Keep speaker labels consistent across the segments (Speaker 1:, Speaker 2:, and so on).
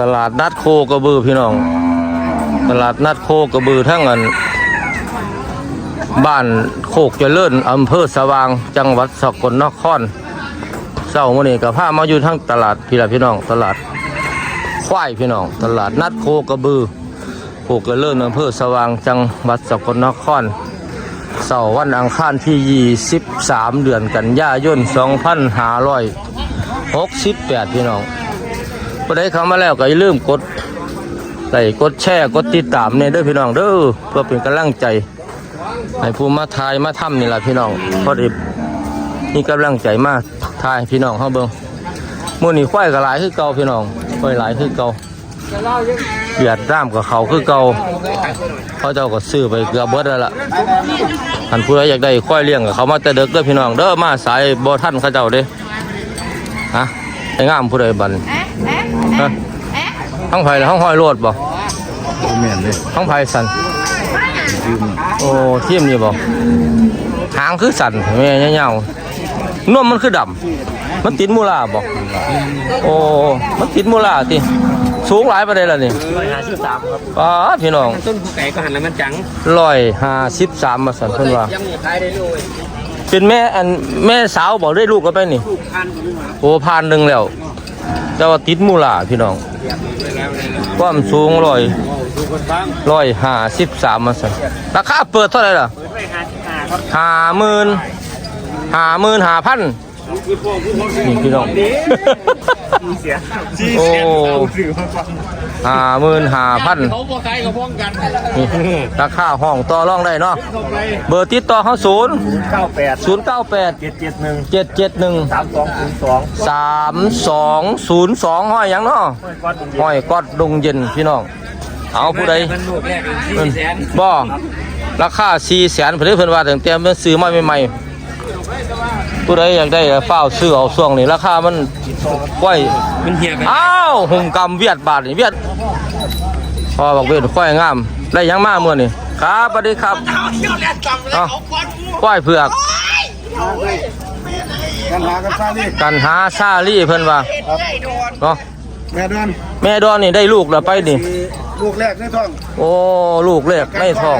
Speaker 1: ตลาดนัดโคกระบือพี่น้อง ตลาดนัดโคกระบือทั้งอันบ้านโคกเจริญอำเภอสว่าง จังหวัดสกลนครเศร้ามื่อนี้กับพามาอยู่ทั้งตลาดพี่ละพี่น้อง ตลาดควายพี่น้อง ตลาดนัดโคกระบือโคกเจริญอำเภอสว่าง จังหวัดสกลนครเสาร์วันอังคารที่ 23 เดือนกันยายน 2568 พี่น้อง พอได้เข้ามาแล้วก็อย่าลืมกดไลค์กดแชร์กดติดตามเนี่ยเด้อพี่น้องเด้อเพื่อเป็นกำลังใจให้ผู้มาทายมาทำนี่แหละพี่น้องพอดีมีกำลังใจมากทายพี่น้องเขาเบิ่งมื่อนี้ควายก็หลายคือเก่าพี่น้องควายหลายคือเก่าเบียดร่ามกับเขาคือเก่าเขาเจ้าก็ซื้อไปเกือบเบิดแล้วล่ะท่านผู้ใดอยากได้ควายเลี้ยงกับเขามาแต่เด็กเด้อพี่น้องเด้อมาสายบ่ท่านเขาเจ้าเด้ฮะไอ้งามผู้ใดบัน ฮะห้องไผ่ห้องห้อยโลดบ่
Speaker 2: แม่นเลย
Speaker 1: ห้องไผ่สัน
Speaker 2: ยืม
Speaker 1: โอ้ทีมนี่บ่หางคือสั่นแม่เงาๆนวมมันคือดำมันติดมูลาบ่โอ้มันติดมูลาติสูงหลายปานใดล่ะนี่
Speaker 3: ร้อยห้าสิบสามครับ
Speaker 1: ป้าดพี่น้อง
Speaker 3: ต้นผู้ไก่ก็หันแล้วมันจัง
Speaker 1: ร้อยห้าสิบสามมาสั่นเพิ่นว่า
Speaker 3: ยังขายได้เลย
Speaker 1: เป็นแม่อันแม่สาวบอกได้ลูกก็ไปนี่
Speaker 3: พันขึ้นมา
Speaker 1: โอ้ผ่านหนึ่งแล้ว แต่ว่าติดมูลาพี่น้อง
Speaker 3: แล้วเลยนะ
Speaker 1: ความสูงร้อย
Speaker 3: ดูคนบ้าง
Speaker 1: ร้อยห้าสิบสามมาสั่ราคาเปิดเท่าไหร่ล่ะ
Speaker 3: ห้าหมื่น
Speaker 1: ห้าหมื่นห้าหมื่นห้าพัน
Speaker 3: คือง วกผู้คน
Speaker 1: นี่พี่น้อง
Speaker 3: เสีย
Speaker 1: โอ้ห้าหมื่นห้าพัน
Speaker 3: เขาพวกไก่กับพวกกัน
Speaker 1: นี่ราคาห้องต่อรองได้เนาะ
Speaker 3: เข้าไป
Speaker 1: เบอร์ติดต่อเขาศูนย์
Speaker 3: เก้าแปด
Speaker 1: ศูนย์เก้าแปด
Speaker 3: เจ็ดเจ็ดหนึ่ง
Speaker 1: เจ็ดเจ็ดหนึ่ง
Speaker 3: สามสองศูนย์สอง
Speaker 1: สามสองศูนย์สองห้อยหยังเนาะ
Speaker 3: ห้อยก้อนตรงเย็น
Speaker 1: ห้อยกอดดงเย็นพี่น้องเอาผู้ใด
Speaker 3: เป็นลูกแรก
Speaker 1: เพิ่น
Speaker 3: สี่แสน
Speaker 1: บ่ราคาสี่แสนเพิ่นเพิ่นว่าตั้งแต่มันซื้อมาใหม่ๆ ผู้ใดอยากได้ก็ฟ้าวซื้อเอาช่วงนี้ราคามันก้อย
Speaker 3: มันเหี่ยไป
Speaker 1: อ้าวหุ่มกำเวียดบาทนี่เวียดพอบอกเวียดควายงาม ได้หยังมาเมื่อนี่ครับสวัสดีครับเอ้าควายเผือก
Speaker 2: กันหากันซาลี่
Speaker 1: กันหาซาลี่เพิ่นว่าเนาะ
Speaker 2: แม่ดอน
Speaker 1: แม่ดอนนี่ได้ลูกแล้วไปนี่
Speaker 2: มีลูกแรกในท้อง
Speaker 1: โอ้ ลูกเล็กในท้อง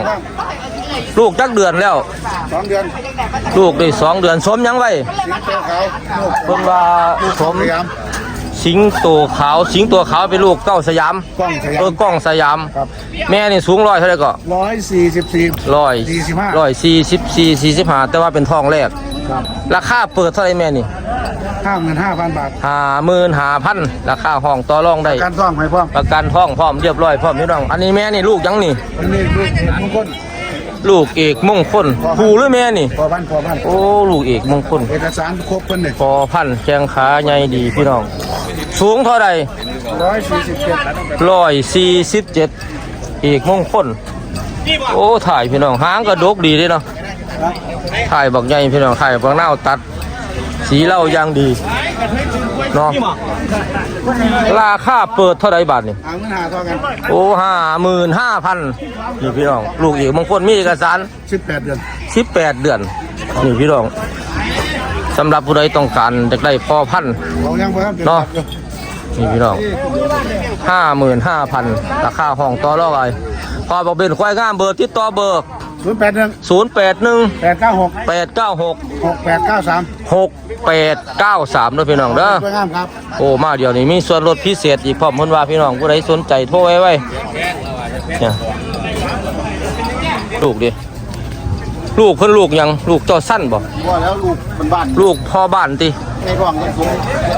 Speaker 1: ลูกจักเดือนแล้ว
Speaker 2: สองเดือน
Speaker 1: ลูกได้สองเดือนสมหยังไว้
Speaker 2: สิงโตขาวลูก
Speaker 1: เพิ่นว่าสม
Speaker 2: สยาม
Speaker 1: สิงโตขาว สิงตัวขาวเป็นลูกเก้าสยาม
Speaker 2: กล้องสยาม
Speaker 1: เออกล้องสยาม
Speaker 2: ครับ
Speaker 1: แม่นี่สูงร้อยเท่าไหร่ก็
Speaker 2: ร้อยสี่สิบสี่
Speaker 1: ร้อย
Speaker 2: สี่สิบห้า
Speaker 1: ร้อยสี่สิบสี่สี่สิบห้าแต่ว่าเป็นท้องแรก
Speaker 2: ครับ
Speaker 1: ราคาเปิดเท่าไหรแม่นี่
Speaker 2: ห้าหมื่นห้าพันบาท
Speaker 1: ห้าหมื่นห้าพันราคาห้องต่อรองได้
Speaker 2: การท้องให้พร้อม
Speaker 1: ประกันท้องพร้อมเรียบร้อยพร้อมพี่น้อง อันนี้แม่นี่ลูกยังนี่
Speaker 2: อันนี้ลูกเอกมงคล
Speaker 1: ลูกเอกมงคลผู้หรือแม่นี่
Speaker 2: พอพันพอพัน
Speaker 1: โอ้ลูกเอกมงคล
Speaker 2: เอกสารครบเพิ่นเลย
Speaker 1: พอพันธุ์แข้งขาใหญ่ดีพี่น้อง สูงเท่าใด
Speaker 2: ร้อยสี่สิบเจ็ด
Speaker 1: ร้อยสี่สิบเจ็ดเอกมงคลโอ้ถ่ายพี่น้องหางกระดกดีเด้เนาะถ่ายบักใหญ่พี่น้องถ่ายบักเน่าวตัด สีเหล้าอยางดีเนาะราคาเปิดเท่าไรบาทนี่
Speaker 2: หางเงินหาเท่ากัน
Speaker 1: โอ้ห้าหมื่นห้าพันนี่พี่น้อง ลูกอีกบางคนมีเอกสาร
Speaker 2: สิบแปดเดือน
Speaker 1: สิบแปดเดือน นี่พี่น้องสำหรับผู้ใดต้องการจะได้พ่อพันธุ์
Speaker 2: เรายังพอครับ
Speaker 1: เนาะนี่พี่น้องห้าหมื่นห้าพันราคาห้องต่อรองอะไรพอบอกเป็นควายงามเบอร์ติดต่อเบอร์
Speaker 2: ศูนย์แปดหนึ่ง
Speaker 1: ศูนย์แปดหนึ่ง
Speaker 2: แปดเก้าหก
Speaker 1: แปดเก้าหก
Speaker 2: หกแปดเก้าสาม
Speaker 1: หกแปดเก้าสามด้วยพี่น้องเด้อ
Speaker 2: สวยงามครับ
Speaker 1: โอ้มาเดี๋ยวนี้มีส่วนลดพิเศษอีกพร้อมเพิ่นว่าพี่น้องผู้ใดสนใจโทรไว้ไว้เนี่ยลูกดิลูกเพิ่นลูกหยังลูกเจ้าสั้นบ่
Speaker 2: ว่าแล้วลูกเป็นบ้าน
Speaker 1: ลูกพ่อบ้านติ
Speaker 2: ในกล่องยังสูง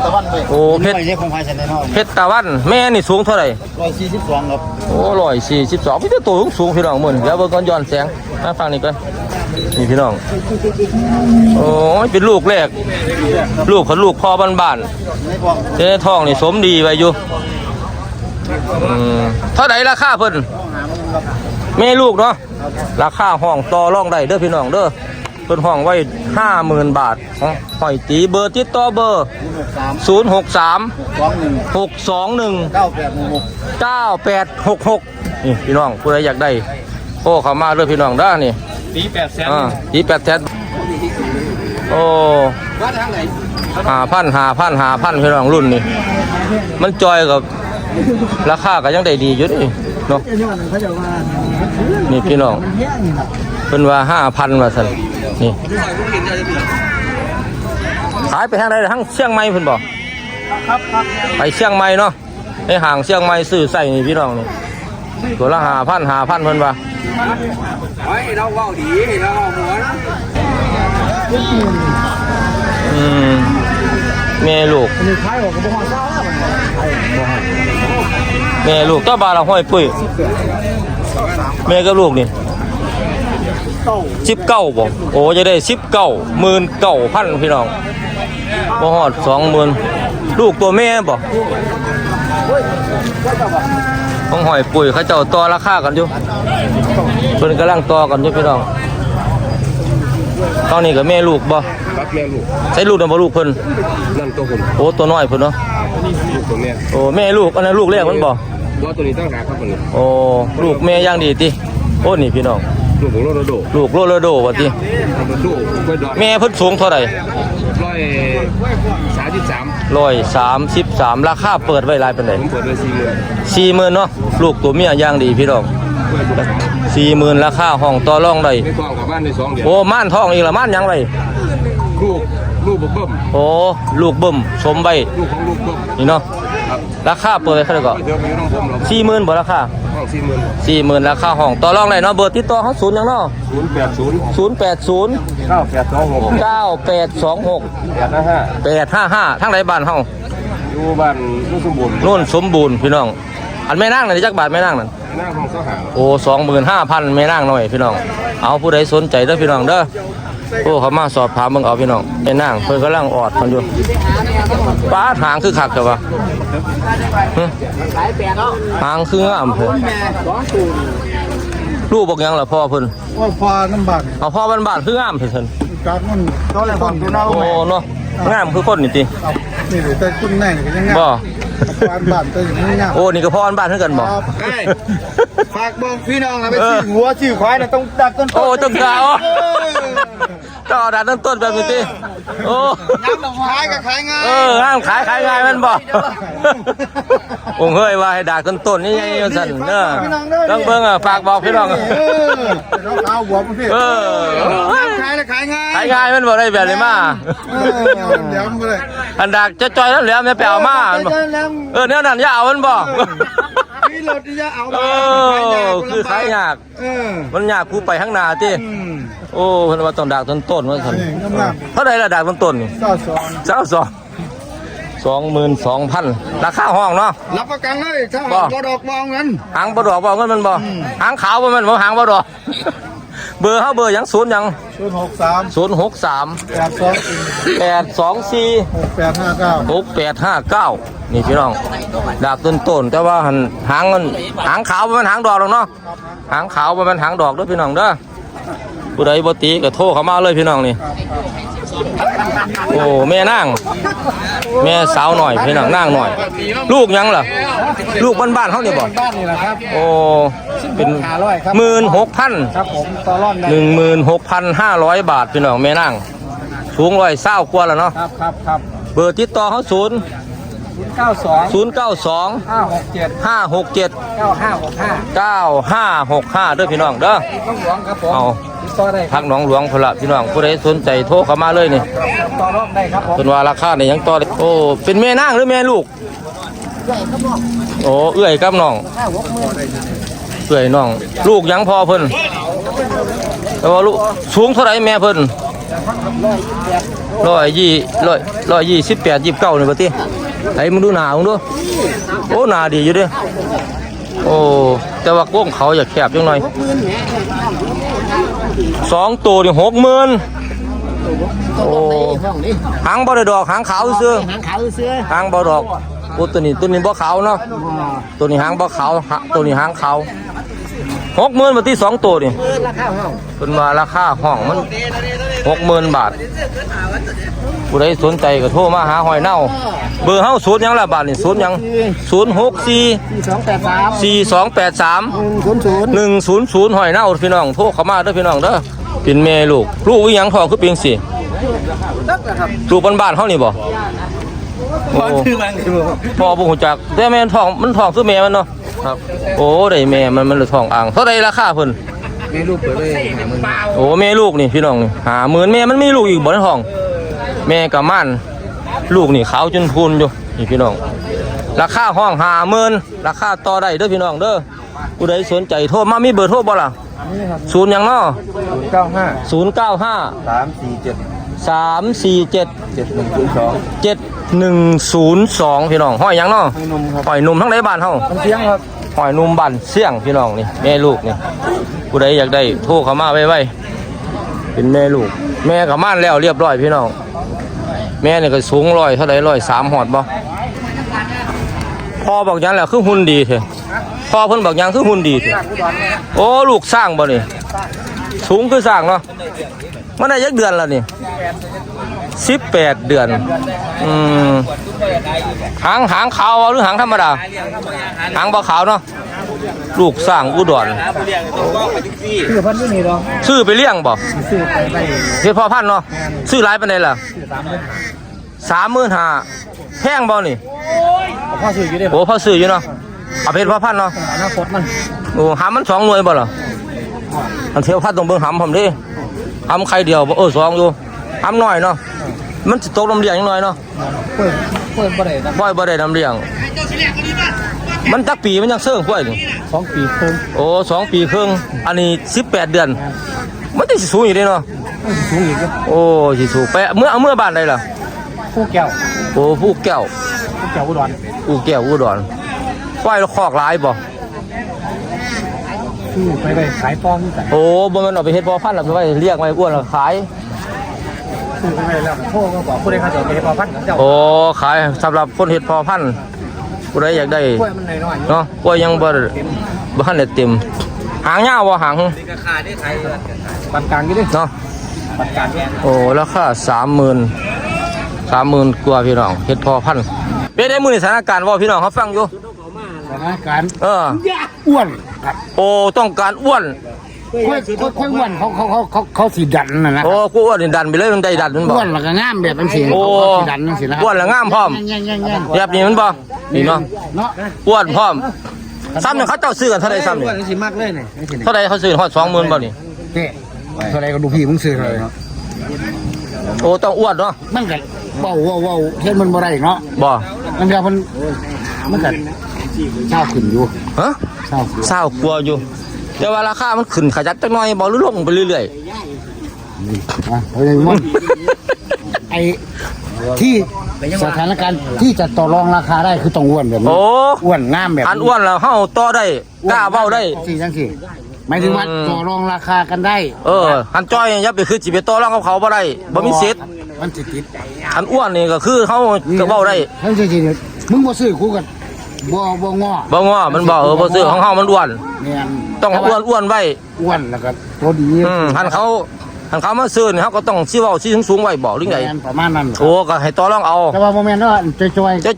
Speaker 2: ตะวันไป
Speaker 1: โอ้เพชร
Speaker 2: ไม่ใช่ของไฟเสนในห้อง
Speaker 1: เพชรตะวันแม่นี่สูงเท่าไหร่
Speaker 2: ร้อยสี่สิบสองครับ
Speaker 1: โอ้ร้อยสี่สิบสองพี่ตัวสูงสูงพี่น้องหมื่นเดี๋ยวเบิ่งก่อนย้อนแสงมาฟังนี่ก่อนนี่พี่น้องโอ้ยเป็นลูกแรก ลูกเขาลูกพ่อบ้าน
Speaker 2: ในกล่อง
Speaker 1: ๆแต่ในท้องนี่สมดีไว้อยู่อืมเท่าไหร่ราคาเพิ่นแม่ลูกเนาะราคาห้องต่อรองได้เด้อพี่น้องเด้อ เพิ่นห้องไว้ห้าหมื่นบาทอ๋อหอยตีเบอร์ติดต่อเบอร์
Speaker 2: สาม
Speaker 1: ศูนย์หกสาม
Speaker 2: สองหนึ่ง
Speaker 1: หกสองหนึ่ง
Speaker 2: เก้าแปดหนึ่งหก
Speaker 1: เก้าแปดหกหกนี่พี่น้องผู้ใดอยากได้โอ้เขามาเด้อพี่น้องเด้อนี่
Speaker 3: ตีแปดแสน
Speaker 1: อ่าตีแปดแสนโอ้
Speaker 3: ว่าทางไหน
Speaker 1: หาพันหาพันหาพันพี่น้องรุ่นนี่มันจอยกับราคาก็ยังได้ดีอยู่เดิเนาะ
Speaker 2: เจ้าหนึ่งเขาจะว่า
Speaker 1: นี่พี่น้อง
Speaker 2: มันแย่งนี่นะ
Speaker 1: เพิ่นว่าห้าพันว่าซั่น นี่ขายไปทางใดทั้งเชียงใหม่เพิ่นบอก
Speaker 2: ครับครับ
Speaker 1: ไปเชียงใหม่เนาะไปห่างเชียงใหม่ซื้อใส่นี่พี่น้องนี่ตัวละห้าพันห้าพันเพิ่นว่า
Speaker 3: เฮ้ยเราเว้าดีเราเว้าหัวนะ
Speaker 1: อืมแม่ลูก
Speaker 2: อันนี้ขายออกกับบ่ฮอดเช้าแล้วมันขายบ่ฮอด
Speaker 1: แม่ลูกเจ้าบาทละห้อยปุ้ยแม่กับลูกนี่
Speaker 2: เต้า
Speaker 1: สิบเก้าบ่โอ้จะได้สิบเก้าหมื่นเก้าพันพี่น้องบ่ฮอดสองหมื่นลูกตัวแม่บ่ต้องหอยปุ๋ยเขาเจ้าต่อราคากันอยู่เพิ่นกำลังต่อกันอยู่พี่น้องตอนนี้ก็แม่ลูกบ่
Speaker 3: รับแม่ลูก
Speaker 1: ใช้ลูกนำบ่ลูกเพิ่น
Speaker 3: นั่นตัวคุณ
Speaker 1: โอ้ตัวน้อยเพิ่นเนาะ
Speaker 3: ลูกตัวแม่
Speaker 1: โอ้แม่ลูกอันนั้นลูกแรกมันบ่
Speaker 3: ว่าตัวนี้ตั้งหาครับมัน
Speaker 1: โอ้ลูกแม่ย่างดีติโอ้นี่พี่น้อง
Speaker 3: ลูกของโรนัลโด
Speaker 1: ลูกโรเลโดว่าติ
Speaker 3: โรนัลโดไว้ดอน
Speaker 1: แม่เพิ่นสูงเท่าไหร่
Speaker 3: ร้อยสามสิบสาม
Speaker 1: ร้อยสามสิบสามราคาเปิดไว้หลายปานใด
Speaker 3: ผมเปิดเลยสี่หมื่น
Speaker 1: สี่หมื่นเนาะลูกตัวเมียย่างดีพี่น้องสี่หมื่นราคาห้องต่อรองได้
Speaker 3: ในกองกับบ้านในสองเดือน
Speaker 1: โอ้ม่านทองอีกละม่านหยังไร
Speaker 3: ลูกลูกเบิ่ม
Speaker 1: โอ้ลูกเบิ่มสมใบ
Speaker 3: ลูกของลูกเบิ่ม
Speaker 1: นี่เนาะ
Speaker 3: ครับ
Speaker 1: ราคาเปิดไว้เท่าไหร่ก็
Speaker 3: เดี๋ยวไปน้องผมเรา
Speaker 1: สี่หมื่นบ่ราคา
Speaker 3: ห้องสี่หมื่น
Speaker 1: สี่หมื่นราคาห้องต่อรองได้เนาะเบอร์ติดต่อเขาศูนย์หยังเนาะ
Speaker 3: ศูนย์แปดศูนย์
Speaker 1: ศูนย์แปดศูนย์
Speaker 3: เก้าแปดสองหก
Speaker 1: เก้าแปดสองหก
Speaker 3: แปดห้าห้า
Speaker 1: แปดห้าห้าทั้งไรบ้านเฮา
Speaker 3: อยู่บ้านลูกสมบูรณ์
Speaker 1: โน่นสมบูรณ์พี่น้อง อันแม่นั่งนั่นจักบาทแม่นั่งนั่น
Speaker 3: หน้าห้องสหา
Speaker 1: โอ้สองหมื่นห้าพันแม่นั่งหน่อยพี่น้อง เอาผู้ใดสนใจเด้อพี่น้องเด้อ โอ้เขามาสอบถามเบิ่งเอาพี่น้องแม่นั่งเพิ่นกำลังออดมันอยู่ป้าดหางคือคักแต่ว่าหางคืองามเพิ่นลูกบอกหยังล่ะพ่อเพิ่น
Speaker 2: ว่าพอน้ำบาก
Speaker 1: เอาพ่อบ้านๆคืองามเพิ่น
Speaker 2: จากมันตอนแรกคนกูเน่า
Speaker 1: โอ้
Speaker 2: แม่
Speaker 1: เนาะงามคือคนนี่ติ
Speaker 2: ครับนี่เดี๋ยวแต่คุณแน่นี่ก็ยังงาม
Speaker 1: บ่
Speaker 2: บ้านบ้านแต่ยังไม่งาม
Speaker 1: โอ้นี่ก็พ่อบ้านๆคือกันบ่
Speaker 2: ครับ ฝากบอกพี่น้องนะไปซื้อหัวซื้อควายนะต้องดักต้น
Speaker 1: โอ้ต้องกาวต้องเอาดัดต้นต้นแบบนี้ติโอ้
Speaker 2: ขายก็ขายง่าย
Speaker 1: เออห้ามขายขายง่ายแมันบ่องเฮ้ยว่าให้ด่าต้นต้นนี่ไงสั่นเด้อต้องเบิ่งอะฝากบอกพี่น้อง
Speaker 2: เออเขาเอาหัวมันพี่
Speaker 1: เออ
Speaker 2: ขายแล้วขายง่าย
Speaker 1: ขายง่ายแมันบ่ได้แบบนี้มา
Speaker 2: เออเดี๋ยวมันก็เลย
Speaker 1: อันดักจะจอยแล้วเหลือแม่ไปเอามา
Speaker 2: เดี๋ยวแล้ว
Speaker 1: เออแนวนั้นอย่าเอามันบ่
Speaker 2: พี่ เราที่จะเอา
Speaker 1: เอมาอคือขายยากมันยากกูไปข้างหนา
Speaker 2: ที่
Speaker 1: โอ้พิ่นว่าต้องดากต้นต้นว่าซั่น
Speaker 2: นี่
Speaker 1: เท่าใดล่ะดากต้นต้นนี่
Speaker 2: ก็สอน
Speaker 1: เจ้าสองสองหมื่นสองพันราคาห้องเนาะ
Speaker 2: รับประกันเลยถ้า
Speaker 1: บ่
Speaker 2: บ่ดอกมองเงิน
Speaker 1: หางบ่ดอกบ่เงินมันบ่หางขาวบ่มันบ่หางบ่ดอก เบอร์เฮาเบอร์ยังศูนย์ยัง
Speaker 2: ศูนย์หกสาม
Speaker 1: ศูนย์หกสาม
Speaker 2: แปดสองสี่
Speaker 1: สี่
Speaker 2: หกแปดห้าเก้า
Speaker 1: หกแปดห้าเก้า นี่พี่น้องดาบต้นต้นๆแต่ว่าหันหางมันหางขาวบ่แมันหางดอกหรอกเนาะหางขาวบ่แมันหางดอกเด้อพี่น้องเด้อผู้ใดบ่ตีก็โทรเข้ามาเลยพี่น้องนี่โอ้แม่นางแม่สาวหน่อยพี่น้องนางหน่อย ลูกหยังล่ะลูกบ้านๆเฮานี่บ่
Speaker 2: บ้านนี่แหละครับ
Speaker 1: โอ้เป็น
Speaker 2: ห้าร้อยครับ
Speaker 1: หมื่นหกพัน
Speaker 2: ครับผมต่อร่อนได้
Speaker 1: หนึ่งหมื่นหกพันห้าร้อยบาทพี่น้องแม่นั่งสูงร้อยเศร้ากว่าแล้วเนาะ
Speaker 2: ครับครับครับ
Speaker 1: เบอร์ติดต่อเขาศูนย์
Speaker 2: เก้าสอง
Speaker 1: ศูนย์เก้าสอง
Speaker 2: ห้าหกเจ็ด
Speaker 1: ห้าหกเจ็ด
Speaker 2: เก้าห้าหกห้า
Speaker 1: เก้าห้าหกห้าเด้อพี่น้องเด้อ
Speaker 2: ต้องหลวงครับผม
Speaker 1: เอา
Speaker 2: ติดต่อได้ค
Speaker 1: พั
Speaker 2: รับ
Speaker 1: กหนองหลวงพนละพี่น้องผู้ใดสนใจโทรเข้ามาเลยนี่
Speaker 2: ต่อร่อนได้ครับผม
Speaker 1: เป็นว่าราคาเนี่ยยังต่อได้โอ้เป็นแม่นั่งหรือแม่ลูกโอ้เอื้อยกับน้องเอื้อยน้อง ลูกยังพอเพิ่นแต่ว่าลูกสูงเท่าไหรแม่เพิ่นร้อยยี่ร้อยร้อยยี่สิบแปดยี่สิบเก้านี่ปะติ ไอ้มึงดูหนามึงดูโอ้หนาดีอยู่ด้โอ้แต่ว่าโก้งเขาอยากแคบจังหน่อยสองตัวนี่หกหมื่นโอ้หางบ่ได้ดอกหางขาวเสื้อ
Speaker 2: หางขาวเสื้อ
Speaker 1: หางบ่ดอกโอ้ตัวนี้ตัวนี้บ่ขาวเนาะตัวนี้หางบ่ขาวตัวนี้หางขาว หกหมื่นบาทที่สองตัวนี่
Speaker 2: ราคาห้อง
Speaker 1: เป็นว่าราคาห้องมันหกหมื่นบาทผู้ใดสนใจก็โทรมาหาหอยเน่า เบอร์เฮาศูนย์หยังละบาทนี่ศูนย์หยังศูนย์หกสี่
Speaker 2: สี่สองแปดสาม
Speaker 1: สี่สองแปดสาม
Speaker 2: หนึ่งศูนย์ศูนย์
Speaker 1: หนึ่งศูนย์ศูนย์หอยเน่าพี่น้องโทรเข้ามาเด้อพี่น้องเด้อเป็นแม่ลูก ลูกวิหยังทองคือเพียงสี่
Speaker 2: นักนะครับ
Speaker 1: ลูกบ้านๆเฮานี่บ่
Speaker 2: พอชื่อบางทีบ่
Speaker 1: พ่อบ่ฮู้จักแต่แม่นทองมันทองคือแม่มันเนาะ ครับ โอ้ได้แม่มันมันเลยทองอ่างเท่าใดราคาเพิ่น
Speaker 2: มีลูกเปิดเลยหามึง
Speaker 1: โอ้แม่ลูกนี่พี่น้องนี่หาหมื่นแม่มันมีลูกอีกบ่ในท้อง แม่กับม่านลูกนี่ขาวจนพูนอยู่นี่พี่น้อง ราคาห้องหาหมื่นราคาต่อได้เด้อพี่น้องเด้อผู้ใดสนใจโทรมามีเบอร์โทรบ่ล่ะ
Speaker 2: นี่ครับ
Speaker 1: ศูนย์หยังเนาะ
Speaker 2: เก้าห้า
Speaker 1: ศูนย์เก้าห้า
Speaker 2: สามสี่เจ็ด
Speaker 1: สามสี่เจ็ด
Speaker 2: เจ็ดหนึ่งศูนย์สอง
Speaker 1: เจ็ดหนึ่งศูนย์สองพี่น้องห้อยหยังเนาะ
Speaker 2: ให้นมครับ
Speaker 1: ห้อยหนุ่มทั้งในบ้านเฮา
Speaker 2: มันเสียงครับ
Speaker 1: ห้อยหนุ่มบ้านเสี่ยงพี่น้องนี่แม่ลูกนี่ผู้ใดอยากได้โทรเข้ามาไว้ๆเป็นแม่ลูก แม่กับม่านแล้วเรียบร้อยพี่น้องแม่นี่ก็สูงร้อยเท่าไรร้อยสามหอดบ่พ่อบอกหยังแหละคือหุ่นดีเถอะพ่อเพิ่นบอกหยังคือหุ่นดีเถอะโอ้ลูกสร้างบ่นี่สูงคือสร้างเนาะ มันได้ยักเดือนแล้วนี่สิบแปดเดือน อืมหางหางขาวเอาหรือหางธรรมดา หางบ่ขาวเนาะ ลูกสร้างอุดร
Speaker 2: คือพันธุ์นี่หรอ
Speaker 1: ซื้อไปเลี้ยงบ่
Speaker 2: ซื้อไปไป
Speaker 1: เฮ็ดพ่อพันธุ์เนาะ ซื้อหลายปานใดล่ะ
Speaker 2: ซื้อสามหมื่น
Speaker 1: สามหมื่นห้าแพงบ่นี่
Speaker 2: พ่อซื้ออยู่ได้
Speaker 1: โอ้พอซื้ออยู่เนาะ เอาเพชรพ่อพันธุ์เนาะ
Speaker 2: อนาคตมัน
Speaker 1: โอ้หามมันสองหน่วยบ่ล่ะอันเทียวพันธุ์ต้องเบิ่งหามผมดิ หามไข่เดียวบ่เออสองอยู่หามน้อยเนาะมันสิตกน้ำเลี้ยงจังหน่อยเนาะ
Speaker 2: เปิดเปิดบ่ได้นะ
Speaker 1: ปล่อยบ่ได้น้ำเลี้ยง มันจักปีมันยังเสื่องกล้วยนี่
Speaker 2: สองปีครึ่ง
Speaker 1: โอ้สองปีครึ่งอันนี้สิบแปดเดือน มันจะสิสูงอยู่เด้เนาะ
Speaker 2: สูงอีกก็
Speaker 1: โอ้สิสูงไปเมื่อเอาเมื่อบ้านใดล่ะ
Speaker 2: ผู้แก้ว
Speaker 1: โอ้ผู้แก้ว
Speaker 2: ผู้แก้วอุดร
Speaker 1: ผู้แก้วอุดรควายคอกหลายบ่
Speaker 2: ซื้อไปไปขายป้อมใส่
Speaker 1: โอ้บ่แมันเอาไปเฮ็ดพอพันธุ์แล้วไปไว้เรียกไว้อ้วนแล้วขาย
Speaker 2: ซื้อไปไปแล้วโทษก็บอกผู้ใดเขาจะไปพอพันธุ์เจ้า
Speaker 1: โอ้ขายสำหรับคนเฮ็ดพอพันธุ์ผู้ใดอยากได้
Speaker 2: กล้วยมันน้อยๆ
Speaker 1: เนาะกล้วยยังบ่ได้บ่ทันได้เต็ม หางยาวบ่หาง
Speaker 2: ปานกลางอยู่ดิ
Speaker 1: เนาะ
Speaker 2: ปานกลางเนี่ย
Speaker 1: โอ้ราคา30,000 30,000กว่าพี่น้องเฮ็ดพอพันธุ์เป็นได้มื้อนี้สถานการณ์เว้าพี่น้องเขาฟังอยู่
Speaker 2: สถานการณ์
Speaker 1: เออ
Speaker 2: อ้วน ครับ
Speaker 1: โอ้ต้องการอ้วน
Speaker 2: ค่อยค่อยค่อยอ้วนเขาเขาเขาเขาเขาสีดันนะนะ
Speaker 1: โอ้กูอ้วนนี่ดันไปเลยมันได้ดันมันบ่
Speaker 2: อ้วนแล้วก็งามแบบมันสี
Speaker 1: โอ้
Speaker 2: เขาสีดันนั่นสินะ
Speaker 1: อ้วนแล้วงามพร้อม
Speaker 2: แง่งแง่งแง่ง
Speaker 1: แบบนี้มันบ่นี่เนาะ
Speaker 2: เนาะ
Speaker 1: อ้วนพร้อมซ้ำเนี่ยเขาเจ้าซื้อกันเท่าใดซ้ำ
Speaker 2: อ้
Speaker 1: เนี่
Speaker 2: วยนสิมากเลยเนี่ยนี่สิเนี่ย
Speaker 1: เท่าใดเขาซื้อฮอด20,000บ่นี่
Speaker 2: เต้เท่าไรก็ดูพี่มึงซื้อเท่าไรเนาะ
Speaker 1: โอ้ต้องอ้วนเนาะ
Speaker 2: มันก็เว้าเว้าเว้าเฮ็ดมันบ่ได้เนาะ
Speaker 1: บ่
Speaker 2: มันก็มันมันก็ เช้าขึ้นอยู่
Speaker 1: ฮะ
Speaker 2: เช้าขึ้น
Speaker 1: เศร้ากลัวอยู่ แต่ว่าราคามันขึ้นขยักจักหน่อยบ่หรือลงไปเรื่อย
Speaker 2: อะเฮ้ยมันไอ้ที่สถานการณ์ที่จะต่อรองราคาได้คือต้องอ้วนแบบ
Speaker 1: ๆ
Speaker 2: นี้
Speaker 1: โอ้
Speaker 2: อ้วนงามแบบ
Speaker 1: อันอ้วนแล้วเฮาต่อได้กล้าเว้าได้
Speaker 2: สี่จังสี่หมายถึงว่า
Speaker 1: อืม
Speaker 2: ต่อรองราคากันได้
Speaker 1: เอออันจ้อยอย่าไปคือสิไปต่อรองกับเขาบ่ได้บ่มีสิทธิ์
Speaker 2: มันติดติด
Speaker 1: อันอ้วนนี่ก็คือเฮาก็เว้าได้
Speaker 2: ทั้งจริงๆมึงบ่ซื้อกูกัน บ่บ่ง้อ
Speaker 1: บ่ง้อมันบ่เออบ่ซื้อของเฮามันอ้วน
Speaker 2: แม่น
Speaker 1: ต้องอ้วนอ้วนไว้
Speaker 2: อ้วนแล้วก็ตัวดี
Speaker 1: อืมหันเขาหันเขามาซื้อนี่เฮาก็ต้องสิเว้าสิสูงๆไว้บ่หรือไง
Speaker 2: แม่นประมาณนั้น
Speaker 1: โอ้ก็ให้ต่อรองเอา
Speaker 2: แต่ว่าบ่แม่นว่าจอย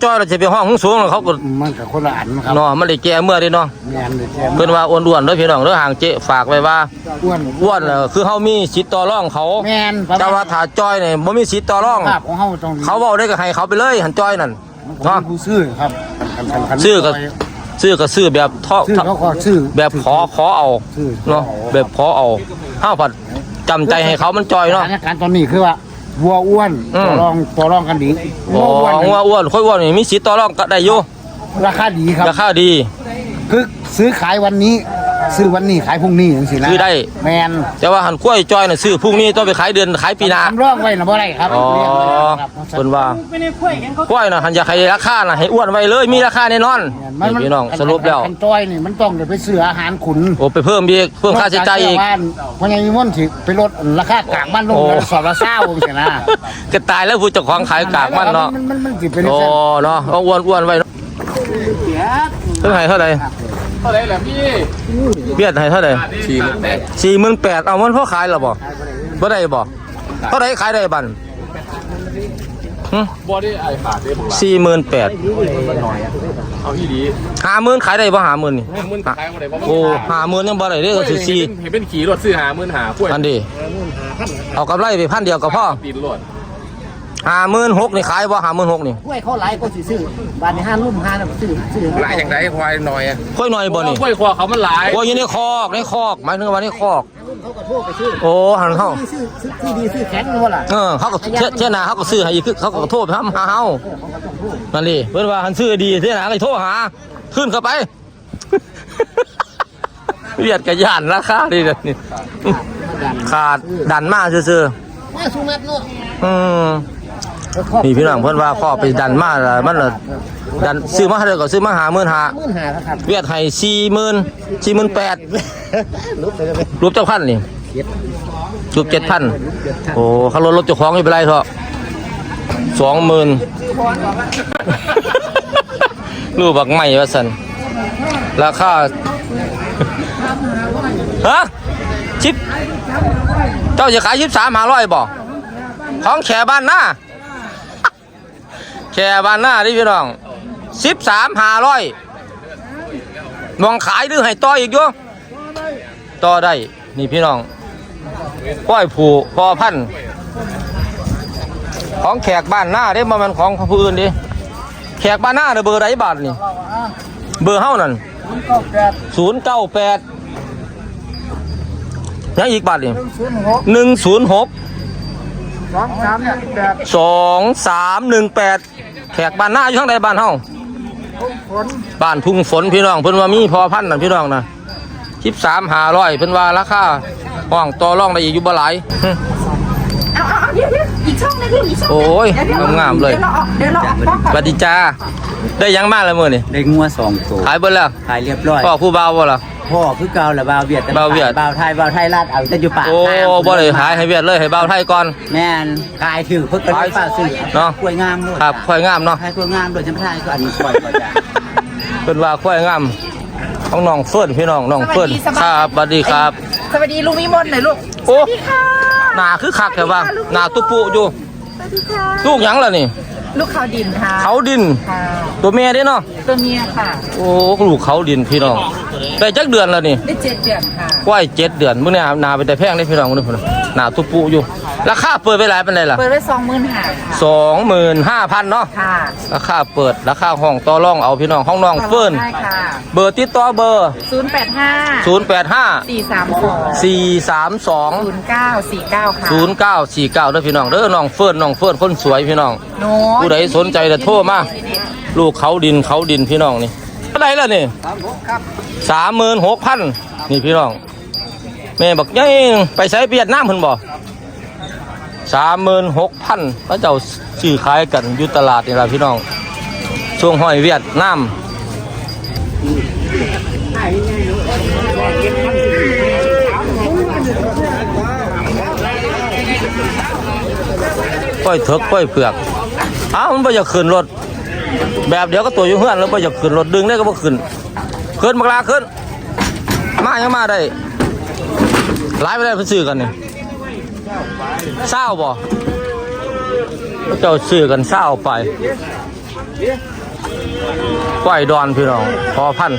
Speaker 1: จ้อยๆเราจะไปห้องสูงๆแล้วเขาก็
Speaker 2: ๆมันก็คนละอันครับ
Speaker 1: เนาะมันได้แก่เมื่อเด้เนาะ
Speaker 2: แม่นเลยแค่
Speaker 1: เพิ่นว่าอ้วนๆเด้อพี่น้องเด้อห่างเจ๊ฝากไว้ว่า
Speaker 2: อ้วน
Speaker 1: อ้วนน่ะคือเฮามีสิทธิ์ต่อรองเขา
Speaker 2: แม่นประมณ
Speaker 1: แต่ว่าถ้าจ้อยนี่บ่มีสิทธิ์ต่อรอง
Speaker 2: ภาพของเฮาต้อง
Speaker 1: เขาเว้าได้ก็ให้เขาไปเลยหันจ้อยนั่น
Speaker 2: เนาะ
Speaker 1: เนาะ
Speaker 2: ผู้ซื้อครับคันคันคัน
Speaker 1: ซื้อก็ซื้อก็ซื้อแบบท่อ
Speaker 2: ซื้อเขาก็ซื้อ
Speaker 1: แบบขอขอเอา
Speaker 2: ซื้อ
Speaker 1: เนาะแบบขอเอาเฮาผัดจำใจให้เขามันจ้อย
Speaker 2: ส
Speaker 1: เนาะ
Speaker 2: ถานการณ์ตอนนี้คือว่าวัวอ้วน
Speaker 1: อืม
Speaker 2: ต่อรองต่อรองกันดี
Speaker 1: อ๋อ
Speaker 2: วัวอ้วน
Speaker 1: ว่าอ้วนค่อยอ้วนนี่มีสิทธิ์ต่อรองก็ได้อยู่
Speaker 2: ราคาดีครับ
Speaker 1: ราคาดี
Speaker 2: คือซื้อขายวันนี้ ซื้อวันนี้ขายพรุ่งนี้จังซี่นะ
Speaker 1: ซื้อได้
Speaker 2: แม่น
Speaker 1: แต่ว่าหันกล้วยจ้อยน่ะซื้อพรุ่งนี้ต้องไปขายเดือนขายปีหน้า
Speaker 2: ทำรองไว้นะบ่ได้ครับ
Speaker 1: อ๋อ
Speaker 2: เรียกไว้ครับ
Speaker 1: เพิ่นว่าก้อยน่ะหันอยากให้ราคาน่ะให้อ้วนไว้เลยมีราคาแน่นอนนี่พี่น้องสรุปแล้ว
Speaker 2: คันจ้อยนี่มันต้องเดี๋ยวไปซื้ออาหารขุน
Speaker 1: โอ้ไปเพิ่มอีกเพิ่มค่าใช้จ่ายอีก
Speaker 2: บ้านเพราะยังมีม่อนสิไปลดราคากลางบ้านลง
Speaker 1: โอ้
Speaker 2: แล้วสอบละเศร้าจังซี่นะ
Speaker 1: ก็ตายแล้วผู้เจ้าของขายกากมันเนาะ
Speaker 2: มันมันมันสิเป็น
Speaker 1: โอ้
Speaker 2: จังซั่น
Speaker 1: เนาะเอาอ้วนอ้วนไว้เนาะเท่าไหร่เท่าไหร่
Speaker 3: เท่าไหร่ล่ะพี่
Speaker 1: เบียดให้เท่าไหร่
Speaker 3: สี่หมื่นแปด
Speaker 1: สี่หมื่นแปดเอามันพ่อขายหรอบ่บ่ได้บ่เท่าไหร่ขายได้บัน
Speaker 3: บ่ได้ไอ้ขาดได้บุก
Speaker 1: สี่หมื่นแปด
Speaker 3: เอาอีดี
Speaker 1: ห้าหมื่นขายได้บ่ห้าหมื่นนี่
Speaker 3: ห้าหมื่นขายบ่ได้บ่
Speaker 1: โอ้ห้าหมื่นยังบ่ได้เด้อก็สิสี่
Speaker 3: เห็นเป็นขี่รถซื้อหาหมื่นหาป่วย
Speaker 1: อันดีเอากำไรไปพันเดียวก็พอ
Speaker 3: ตีนรถ
Speaker 1: ห้าหมื่นหกนี่ขายบ่ห้าหมื่นหกนี่
Speaker 2: กล้วยเขาหลายก็สิซื้อบ้านนี้ห้ารุ่มห้าน่ะซื้อซื้อ
Speaker 3: หลายอย่างไรควายหน่อยอะ
Speaker 1: ค่อยหน่อยบ่นี่
Speaker 3: กล้วยคอเขามันหลาย
Speaker 1: โอ้ยอยู่ในคอกในคอกหมายถึงว่าในคอก
Speaker 2: รุ่มเขาก็โทรไปซื้อ
Speaker 1: โอ้หันเฮา
Speaker 2: ซื้อซื้อซื้อดีซื้อแข็งนู่นล่ะ
Speaker 1: เออเขาก็เช่เช่นาเขาก็ซื้อให้อีกคือเขาก็โทษไปทำหาเฮา
Speaker 2: เออเขาก็ต้องโทร
Speaker 1: นั่นดิเพิ่นว่าหันซื้อดีเช่นาก็โทรหา ขึ้นเข้าไป เวียดกระยานราคาดีเลยนี่ ขาดดันมาซื่อ
Speaker 2: มาสุนัตเนาะ
Speaker 1: ๆอืม นี่พี่น้องเพิ่นว่าพ่อไปดันมาแล้วมันละดันซื้อมาเท่าก็ซื้อมาหาหมื่นหา
Speaker 2: มื่นหาครับ
Speaker 1: เวียดให้สี่หมื่นสี่หมื่นแปด
Speaker 2: ลุกไปเลย
Speaker 1: รวมเจ้าพันนี่รวมเจ็ดพันโอ้เขาลดรถเจ้าของไม่เป็นไรเถอะสองหมื่นรูปบักใหม่ว่าสันราคาฮะชิปเจ้าจะขายชิปสามหาร้อยบ่ของแขบ้านหน้า แขบ้านหน้าดิพี่น้องสิบสามหาร้อยมองขายหรือให้ต่ออีกอยู่ต่อได้ นี่พี่น้องก้อยผูพอพันธุ์ของแขกบ้านหน้าเด้บ่แมันของผู้อื่นดิแขกบ้านหน้าเด้อเบอร์ไรบาทนี่ เบอร์เฮานั่นศูนย์เก้าแปดยังอีกบาทนี่
Speaker 2: ศูนย์หก
Speaker 1: หนึ่งศูนย์หก
Speaker 2: สองสามแปด
Speaker 1: สองสามหนึ่งแปดแขกบ้านหน้าอยู่ทางใดบ้านเฮา
Speaker 2: ฝน
Speaker 1: บ้านทุ่งฝนพี่น้องเพิ่นว่ามีพอพันธุ์นะพี่น้องนะชิปสามหาร้อยเพิ่นว่าราคาห้องต่อรองได้อีกอยู่บ่หลายหึ
Speaker 4: เอาเอาเอาเดี๋ยวเดี๋ยวอีกช่องหนึงลูกอีกช่องหนึ่ง
Speaker 1: โอ้ย
Speaker 4: ดี๋วดี๋ว
Speaker 1: งามๆเลย
Speaker 4: เดี๋ยวเราออกเดี๋ยวเราออกกล้อง
Speaker 1: ส
Speaker 4: ก่อน
Speaker 1: วัสดีจ้าได้หยังมาแล้วมื้อนี่
Speaker 5: ได้งัวสองตัว
Speaker 1: ขายเบิดแล้ว
Speaker 5: ขายเรียบร้อย
Speaker 1: พ่อผู้บ่าวบ่ล่ะ
Speaker 5: พ่อคือเก่าแหละบ่าวเวียดแต่
Speaker 1: บ่าวเวียด
Speaker 5: บ่าวไทยบ่าวไทยลาดเอาแต่อยู่ปาก
Speaker 1: โอ้
Speaker 5: ทาง
Speaker 1: บ่ได้ขายให้เวียดเลยให้บ่าวไทยก่อน
Speaker 5: แม่นขายถือเพิ่นก็ได้ฝากซื้อ
Speaker 1: เนาะ
Speaker 5: กล้วยงามด้วย
Speaker 1: ครับค่อยงามเนาะ
Speaker 5: ขายกล้วยงามด้วยฉันไม่ได้ก็อันนี้ปล่อยก็จะ
Speaker 1: เพิ่นว่าค่อยงามของน้องเฟิร์นพี่น้องน้องเฟิร์นครับสวัสดีครับ
Speaker 4: สวัสดีลุงวิมลหน่อยลูก
Speaker 1: โอ้
Speaker 4: สวัสดีค่ะ
Speaker 1: หน้าคือคักแท้ว่าหน้าตุปุอยู่
Speaker 4: สวัสดีค่ะ
Speaker 1: ลูกหยังล่ะนี่
Speaker 4: ลูกเขาดินค่ะ
Speaker 1: เขาดิน
Speaker 4: ค่ะ
Speaker 1: ตัวเมียเด้เนาะ
Speaker 4: ตัวเมียค่ะ
Speaker 1: โอ้ลูกเขาดินพี่น้องได้จักเดือนแล้วนี่
Speaker 4: ได้เจ็ดเดือนค่ะ
Speaker 1: กล้วยเจ็ดเดือนมื้อนี้หนาไปแต่แพงได้พี่น้องมื้อนี้พุ่นน่ะหน้าตุปุอยู่ ราคาเปิดไปหลายปานใดล่ะ
Speaker 4: เปิดไว้สองหมื่นห้าค่ะ
Speaker 1: 25,000เนาะ
Speaker 4: ค่ะ
Speaker 1: ราคาเปิดราคาห้องต่อรองเอาพี่น้องห้องน้องเฟิร์น
Speaker 4: ได้ค่ะ
Speaker 1: เบอร์ติดต่อเบอร์
Speaker 4: ศูนย์แปดห้า
Speaker 1: 085
Speaker 4: สี่สามสอง
Speaker 1: 432
Speaker 4: ศูนย์เก้าสี่เก้าค่ะ
Speaker 1: 0949เด้อพี่น้องเด้อน้องเฟิร์นน้องเฟิร์นคนสวยพี่น้อง
Speaker 4: โน้
Speaker 1: ผู้ใดสนใจจะโทรมาลูกเขาดินเขาดินพี่น้องนี่เท่าไหรล่ะนี่สามหมื่นหกพันนี่พี่น้อง แม่บอกยัยไปใช้เวียดนามเพิ่นบ่สามหมื่นหกพันพระเจ้าซื้อขายกันอยู่ตลาดนี่ละพี่น้องช่วงห้อยเวียดนามก้อยเถิกก้อยเผือกอ้าวมันบ่อยากขึ้นรถ แบบเดียวก็ตัวอยู่เฮือนแล้วบ่อยากขึ้นรถดึงได้ก็บ่ขึ้นขึ้นบักลาขึ้น มายังมาได้ ไล่ไปได้เพิ่นซื้อกันนี่เศร้าบ่เจ้าซื้อกันเศร้าไปก้อยดอนพี่น้องพอพัน